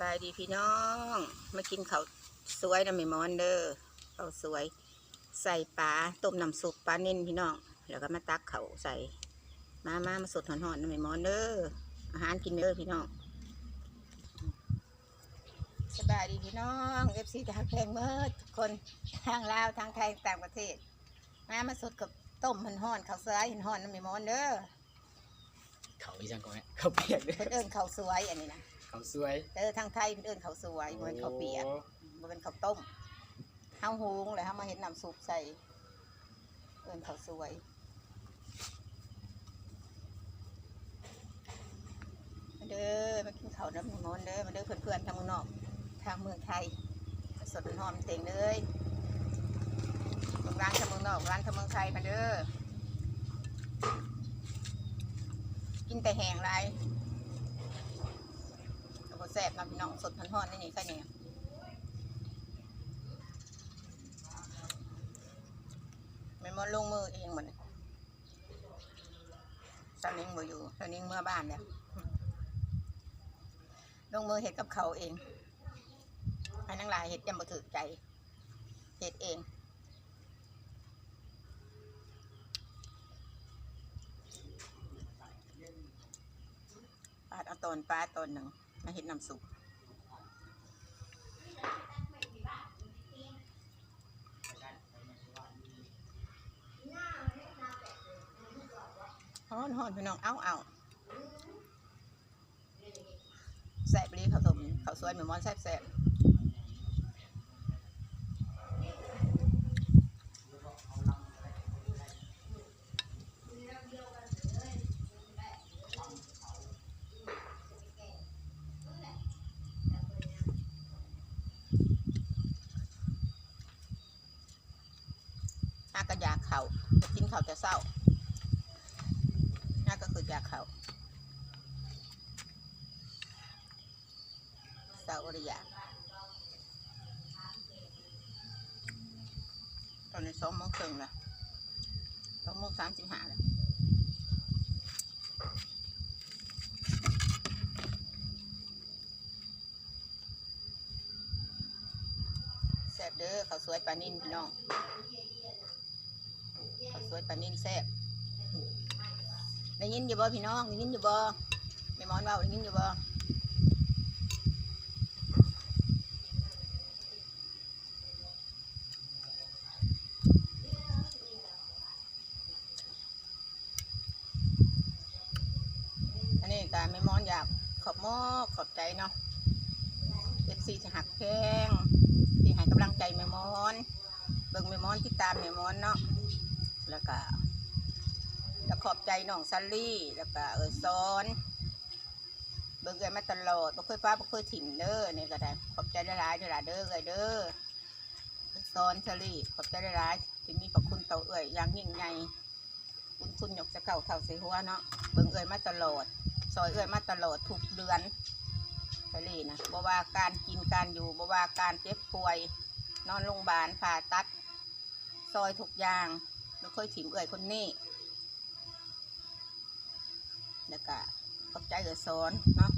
บายดีพี่น้อง มากินข้าวสวยนะแม่มอนเด้อข้าวสวย ใส่ปลาต้มน้ำซุปปลาเน้นพี่น้อง แล้วก็มาตักเขาวใส่ มามามาสดหอนๆนะแม่มอนเด้ออาหารกินเด้อพี่น้องสบายดีพี่น้องเอฟซีทางแพงเมิดทุกคนทางลาวทางไทยต่างประเทศ มามาสดกับต้มหันห่อนข้าวสวยหันห่อนนะแม่มอนเด้อเขาอีจังก่อนแม่เขาเปียกเด้อเพิ่นเอิ้นข้าวสวยอันนี้นะ เขาสวยเออทางไทยเพิ่นเอิ้นข้าวสวยบ่แม่นข้าวเปียกโอ้มันเป็นข้าวต้มข้าวหุงแล้วเขามาเห็นน้ำซุปใส่เอินข้าวสวย มาเด้อมากินข้าวน้ำมันมอนเด้อมาเด้อเพื่อนๆทางเมืองนอกทางเมืองไทยสดหอมเต็งเลยร้านทางเมืองนอกร้านทางเมืองไทยมาเด้อกินแต่แห้งไร แล้วก็แซ่บนะพี่น้องสดพันหอนนี่นี่แค่นี้มันมาลงมือเองหมันสนิงบ่อยู่สนิงเมื่อบ้านแล้วลงมือเห็ดกับเขาเองให้นังลายเห็ดยังบ่ถือใจเห็ดเองปาดเอาตอนปลาตอนหนึ่ง มาเห็ดน้ำสุกฮ้อนฮ้อนพี่น้อง เอาเอาแซ่บเลยข้าวต้มข้าวสวยเหมือนมอนแซ่บแซ่บ ก็อยากเขากินเข้าวแต่เศร้าน่าก็คืออยากเขาเศร้าหรืออยากตอนนี้สองโมงครึ่งแล้วสองโมงสามสิบห้าแล้วแซ่บเด้อเขาสวยปลานิ่นพี่น้อง วยปลานิ่นแซ่บได้ยินอยู่บ่พี่น้องได้ยินอยู่บ่แม่หมอนเว่าได้ยินอยู่บ่อันนี้การแม่หมอนอยากขอบมอกขอบใจเนาะเอฟซีจะหักแพงที่ให้กำลังใจแม่มอน เบิ่งแม่มอนที่ตามแม่มอนเนาะ แล้วก็แล้วขอบใจน้องซัลลี่ แล้วก็เออซ้อนเบิ่งเอ้ยมาตลอดบ่เคยป้าบ่เคยถิ่มเด้อนี่ก็ได้ ขอบใจหลายๆเด้อล่ะเด้อเอ้ยเด้อซ้อนซัลลี่ ขอบใจหลายๆที่มีพระคุณต่อเอ้ยอย่างยิ่งใหญ่คุณคุณยกจะเก่าเท่าใส่หัวเนาะเบิ่งเอ้ยมาตลอด ซอยเอ้ยมาตลอดทุกเดือนซัลลี่นะบ่ว่าการกินการอยู่บ่ว่าการเจ็บป่วย นอนโรงพยาบาลผ่าตัด ซอยทุกอย่าง ไม่ค่อยถิ่มเอ่ยคนนี้ แล้วก็ขอบใจเอือสอนเนาะ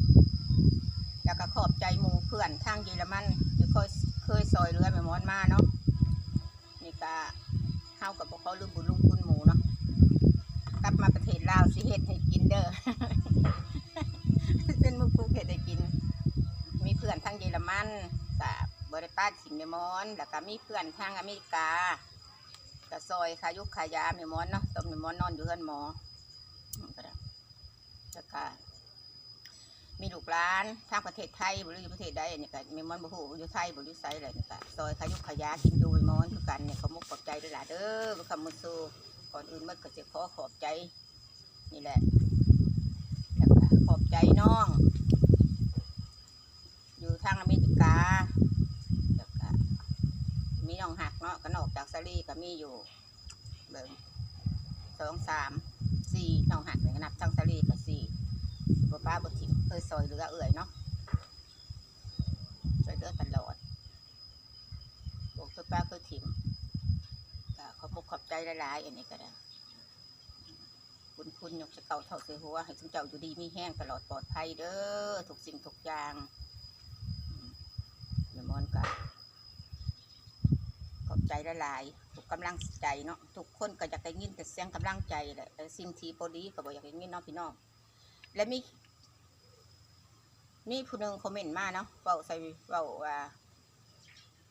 แล้วก็ขอบใจหมูเพื่อนทางเยอรมันที่เคยเคยซอยเรือแม่มอนมาเนาะ นี่ก็เฮากับพวกเขาลืมบุญลุงคุณหมูเนาะ กลับมาประเทศลาวสิเฮ็ดให้กินเด้อเป็นมุกคุกเฮ็ดให้กิน มีเพื่อนทางเยอรมันกับบริป้าถิ่มแม่มอน แล้วก็มีเพื่อนทางอเมริกา กระซอยขายุกขายาแม่มอนเนาะตอนแม่มอนนอนอยู่เฮือนหมออืมก็ได้แล้วก็มีลูกหลานทางประเทศไทยบรือยู่ประเทศใดเนี่ยก็แม่หมอนบ่ฮู้อยู่ไทยบ่อยู่ไสอะไรนี่ก็ซอยขายุกขายากินดูแม่หมอนคือกันเนี่ยเขามุกขอบใจด้วยล่ะเด้อคำมุสูก่อนอื่นมันก็สิขอขอบใจ นี่แหละขอบใจน้อง อยู่ทางอเมริกาแล้วก็ มีน้องหักเนาะก็นอกจากซารีก็มีอยู่เบิ่งสองสามสี่น้องหักเนี่ยนับทั้งซารีก็สี่บ่ป้าบ่ถิ่มเคยซอยเหลือเอื่อยเนาะซอยเหลือตลอดบอกเคยป้าเคยถิ่มก็ขอบมุกขอบใจหลายๆอันนี้ก็ได้คุณคุณยกจะเก่าเท่าเสือหัวให้ทุกเจ้าอยู่ดีมีแห้งตลอดปลอดภัยเด้อทุกสิ่งทุกอย่างนอนกัน หละลายๆทุกกำลังใจเนาะทุกคนก็อยากได้ยินแต่เสียงกำลังใจแหละแต่สิ่งที่บดีก็บอกอยากได้ยินเนาะพี่น้องและมีมีผู้หนึงคอมเมนต์มาเนาะเบาใส่เบาว่า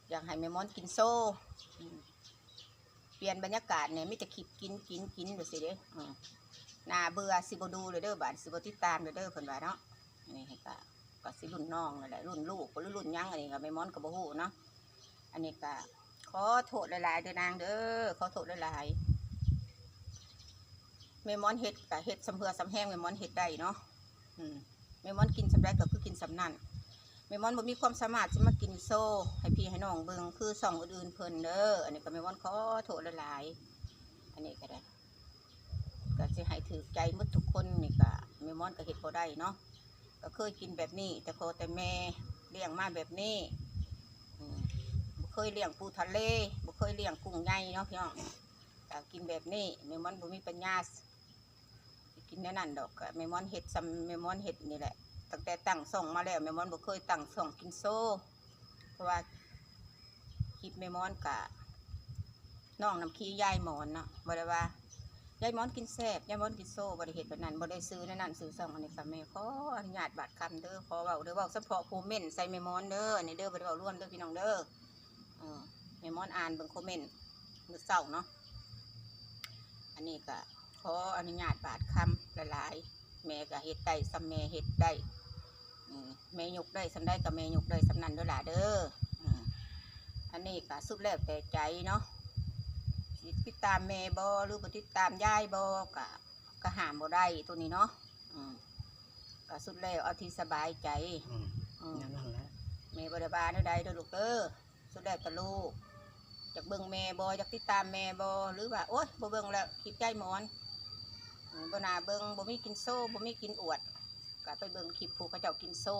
อยากให้แม่มอนกินโซ่เปลี่ยนบรรยากาศเนี่ยไม่จะคิดกินกินกินดูสิเด้อนาเบื่อสิบดูเลยเด้อบาดสิบติดตามเลยเด้อเพิ่นว่าเนาะนี่ให้ก็ก็สิรุ่นน้องนั่นแหละรุ่นลูกหรือรุ่นยังอันนี้ก็แม่มอนก็บ่ฮู้เนาะอันนี้ก็ อโทษหลายๆเด้อนางเด้อขอโทษหลายๆแม่มอนเฮ็ดก็เฮ็ดสำเพือสำแห้งแม่มอนเฮ็ดได้เนาะอืมมอนกินสำได้ก็คือกินสำนั่นแม่มอนบ่มีความสามารถจะมากินโซ่ ให้พี่ให้น้องเบิงคือส่องอื่นเพิ่นเด้ออันนี้ก็แม่มอนขอโทษหลายๆอันนี้ก็ได้ก็สิให้ถือใจหมดทุกคนนี่ก็แม่มอนก็เฮ็ดบ่ได้เนาะก็เคยกินแบบนี้ แต่พอแต่แม่เลี้ยงมาแบบนี้ เคยเลี้ยงปูทะเลบ่เคยเลี้ยงกุ้งใหญ่เนาะพี่น้องก็กินแบบนี้แม่มอนบ่มีปัญญาสิกินแน่นั่นดอกก็แม่มอนเฮ็ดซ้ำแม่มอนเฮ็ดนี่แหละตั้งแต่ตั้งส่องมาแล้วแม่มอนบ่เคยตั้งส่องกินโซ่เพราะว่าคลิปแม่มอนกะน้องน้ำขี้ยายหมอนเนาะบ่ได้ว่ายายหมอนกินแซ่บยายหมอนกินโซ่บ่ได้เฮ็ดแบบนั้นบ่ได้ซื้อนั่นนั่นซื้อส่องอันนี้ค่ะแม่ขออนุญาตบาดคำเด้อขอเว้าเด้อเว้าเฉพาะผู้เม่นใส่แม่มอนเด้ออันเด้อบ่ได้เว้าร่วมเด้อพี่น้องเด้อ ออแม่มอนอ่านเบิ่งคอมเมนต์มื้อเช้าเนาะอันนี้ก็ขออนุญาตบาดคำหลายๆแม่ก็เฮ็ดได้ซ้ำแม่เฮ็ดได้อืมแม่ยกได้ซ้ำได้กับแม่ยกได้ซ้ำนั้นเด้อล่ะเด้ออืมอันนี้ก็สุดแล้วแต่ใจเนาะสิติดตามแม่บ่หรือบ่ติดตามยายบ่ก็ก็ห้ามบ่ได้ตัวนี้เนาะอืมก็สุดแล้วเอาที่สบายใจอืมอืมอย่างนั้นแหละแม่บริบาลใดเด้อลูกเด้อ สุดแล้วแต่ลูกจากเบิ่งแม่บอยากติดตามแม่บอหรือว่าโอ๊ยบ่เบิ่งแล้วคลิปใจหมอนบ่นาเบิ่งบ่มีกินโซ่บ่มีกินอวดก็ไปเบิ่งคลิปผู้เขาเจ้ากินโซ่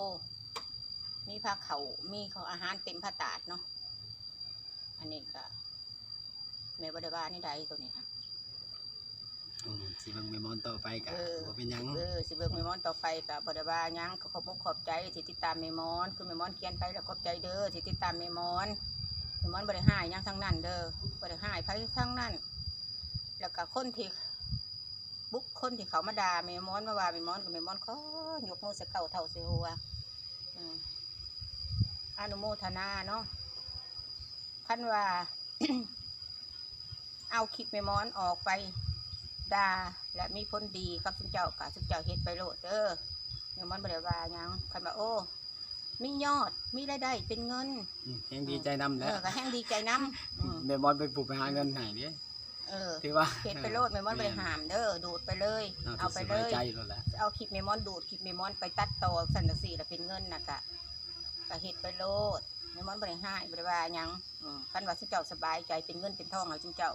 มีผ้าเขามีเขาอาหารเต็มผ้าตาดเนาะอันนี้ก็แม่บริบานี่ใดตัวนี้ค่ะ สิเบิ่งแม่มอนต่อไปกะเออ บ่เป็นหยังเออสิเบิ่งแม่มอนต่อไปกับบริบาลยังก็ขอบอกขอบใจที่ติดตามแม่มอนคือแม่มอนเขียนไปแล้วขอบใจเด้อที่ติดตามแม่มอนแม่มอนบริหายยังทั้งนั้นเด้อบริหายไผทั้งนั้น แล้วก็คนที่บุคคลที่เขามาด่าแม่มอนมาว่าแม่มอนกับแม่มอนขอยกมือสะเก่าเท่าเสียหัวอืมอนุโมทนาเนาะคันว่า เอาคลิปแม่มอนออกไป ด่าและมีผลดีกับสุนเจ้ากับสุนเจ้าเฮ็ดไปโลดเด้อเดี๋ยวมันบ่ได้ว่าหยังคันว่าโอ้มียอดมีรายได้เป็นเงินอืมยังดีใจนำเอแล้วอก็แห้งดีใจน้ำอืมแม่มอนไปปลูกไปหาเงินให้เด้เออถือว่าเฮ็ดไปโลดแม่มอนบ่ไปหามเด้อดูดไปเลย เอาเอาไปไปเลเลยย ใจแล้วแหละเอาคลิปเมมอนดูดคลิปเมมอนไปตัดต่อสันตสีแล้วเป็นเงินน่ะกะก็เฮ็ดไปโลดเมมอนบ่ได้ให้บ่ได้ว่าหยังอืมคันว่าสุนเจ้าสบายใจเป็นเงินเป็นทองให้สุนเจ้า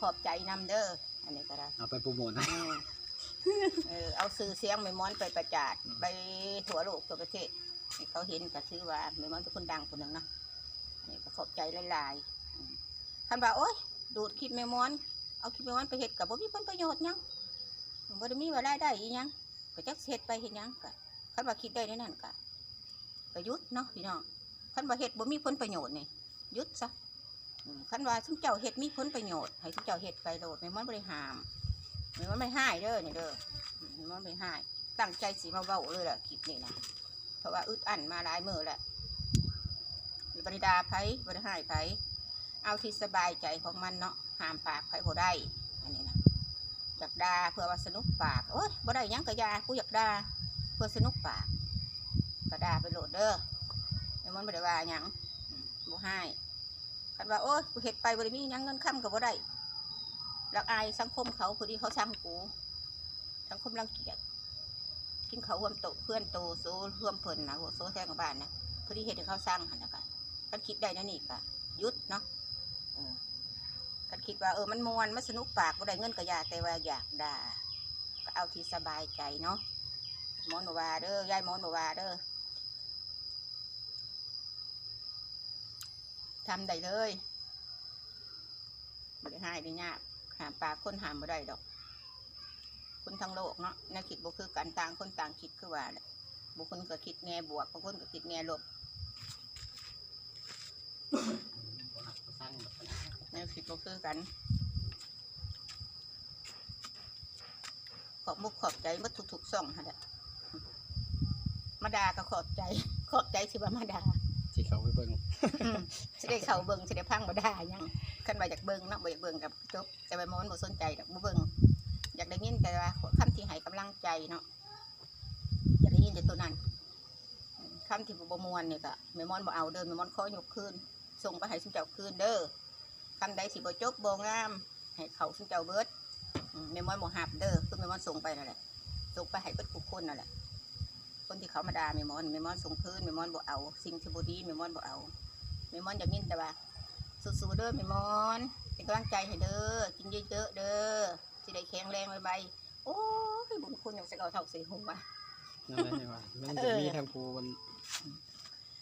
ขอบใจนํเด้อ อันนี้ก็ได้เอาไปโปรโมทนะ อืมเออเอาซื้อเสียงแม่มอนไปประจานไปทั่วโลกทั่วประเทศให้เขาเห็นก็ถือว่าแม่มอนเป็นคนดังคนหนึ่งเนาะนี่ก็ขอบใจหลายๆอืมคันว่าโอ๊ยดูดคลิปแม่มอนเอาคลิปแม่มอนไปเฮ็ดกับบ่มีผลประโยชน์หยังบ่ได้มีว่ารายได้อีหยังก็จักสิเฮ็ดไปเฮ็ดหยังก็คันว่าคิดได้ในนั้นก็ก็หยุดเนาะพี่น้องคันว่าเฮ็ดบ่มีผลประโยชน์นี่หยุดซะอืม คันว่าซุมเจ้าเฮ็ดมีผลประโยชน์ให้ซุมเจ้าเฮ็ดไปโลดแม่มอนบ่ได้ห้ามมันไม่ห้เด้อนี่ยเด้อมันไม่ห้ตั้งใจสีมาเบ้าเลยแหละคลิปนี้นะเพราะว่าอึดอั้นมาหลายมือแหละบริดาไผ่บริหายไผ่เอาที่สบายใจของมันเนาะห้ามปากไผ่บ่ได้อันนี้นะอยากด่าเพื่อว่าสนุกปากโอ๊ยบ่ได้ยังกะยากูอยากด่าเพื่อสนุกปากก็ด่าไปโหลดเด้อไม่มันบ่ได้ว่าหยังบ่ให้ คันว่าโอ๊ยกูเฮ็ดไปบ่ได้มียังเงินค้ำก็บ่ได้รักอายสังคมเขาพอดีเขาสั่งกู สังคมรังเกียจกินเขาร่วมโตเพื่อนโตโซร่วมเพิ่นนะโซ่แท่งกับบ้านนะพอดีเห็นให้เขาสั่งหันนะกันกันคิดได้นะนี่กะยุดเนาะกันคิดว่าเออมันมวนมันสนุกปากบ่ได้เงินก็อยากแต่ว่าอยากด่าก็เอาที่สบายใจเนาะมอนบวาเด้อยายมอนบวาเด้อ ทำได้เลยบ่ได้ให้ได้ยากหามปลาคนหามบ่ได้ดอก คนทั้งโลกเนาะแนวคิดบ่คือกันต่างคนต่างคิดคือว่าแหละบางคนก็คิดแง่บวกบางคนก็คิดแง่ลบสั้นแบบแนวคิดก็คือกัน ขอบมุกขอบใจเมื่อทุกๆส่องฮะแหละมาดาก็ขอบใจ ขอบใจที่ว่ามาดา ที่เขาไปเบิ่งสิได้เขาเบิ่งสิได้พังบ่ได้ยังคันว่าอยากเบิ่งเนาะบ่อยากเบิ่งกับจบแต่ว่ามันบ่สนใจดอกบ่เบิ่งอยากได้ยินแต่ว่าคำที่ให้กำลังใจเนาะอยากได้ยินแต่ตัวนั้นอืมคำที่บ่ม่วนนี่ก็แม่มอนบ่เอาเด้อแม่มอนขอยกคืนส่งไปให้ซุมเจ้าคืนเด้อคำใดสิบ่จบบ่งามให้เขาซุมเจ้าเบิดอืมแม่มอนบ่ฮับเด้อคือแม่มอนส่งไปนั่นแหละส่งไปให้เบิดทุกคนนั่นแหละ คนที่เขามาด่าแม่มอนแม่มอนส่งคืนแม่มอนบ่เอา สิ่งที่บ่ดีแม่มอนบ่เอาแม่มอนอยากยินแต่ว่าสู้ๆเด้อแม่มอนเป็นกำลังใจให้เด้อกินเยอะๆเด้อสิได้แข็งแรงไว้ๆโอ้ยบุญคุณอยากจะเอาเท่าเสียหัวนั่นแหละใช่ป่ะมันจะมีทางภูมัน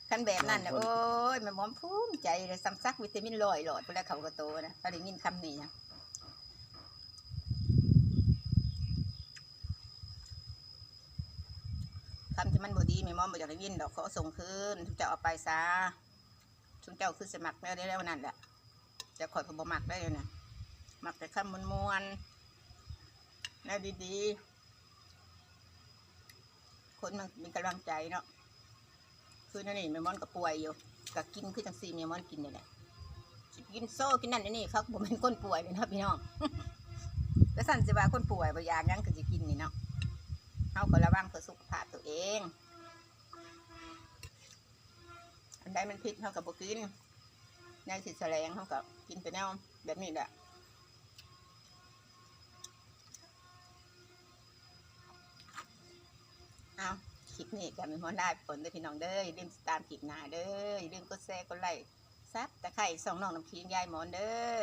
คันแบบนั้นน่ะบางคนโอ้ยแม่มอนภูมิใจเลยซ้ำซักวิตามินลอยหลอดเวลาเขาก็โตนะเราได้ยินคำนี้นะ คำที่มันบดีแม่มอนบ่อยากได้ยินดอกขอส่งคืนทุกเจ้าเอาไปซะทุกเจ้าคือสมัครแล้วได้แล้วนั่นแหละจะคอยพบมักได้เลยนะมักแต่คำมวนๆแล้วดีๆ คนมันเป็นกำลังใจเนาะคือนั่นนี่แม่มอนก็ป่วยอยู่ก็กินคือจังซี่แม่มอนกินเนี่ยแหละกินโซ่กินนั่นนี่เขาบ่เป็นคนป่วยเลยนะพี่น้องแล้วสั่นสิว่าคนป่วยบ่อยากหยังก็สิกินนี่เนาะ เฮาก็ระวังเพื่อสุขภาพตัวเองอันใดมันพิษเฮาก็บ่กินแนวสิแสลงเฮาก็กินไปแนวแบบนี้แหละเอาคลิปนี้ก็มีหัวหน้าผลเด้อพี่น้องเด้ออย่าลืมติดตามคลิปหน้าเด้ออย่าลืมกดแชร์กดไลค์ซับตะไคร้สองน้องน้ำขิงยายหมอนเด้อ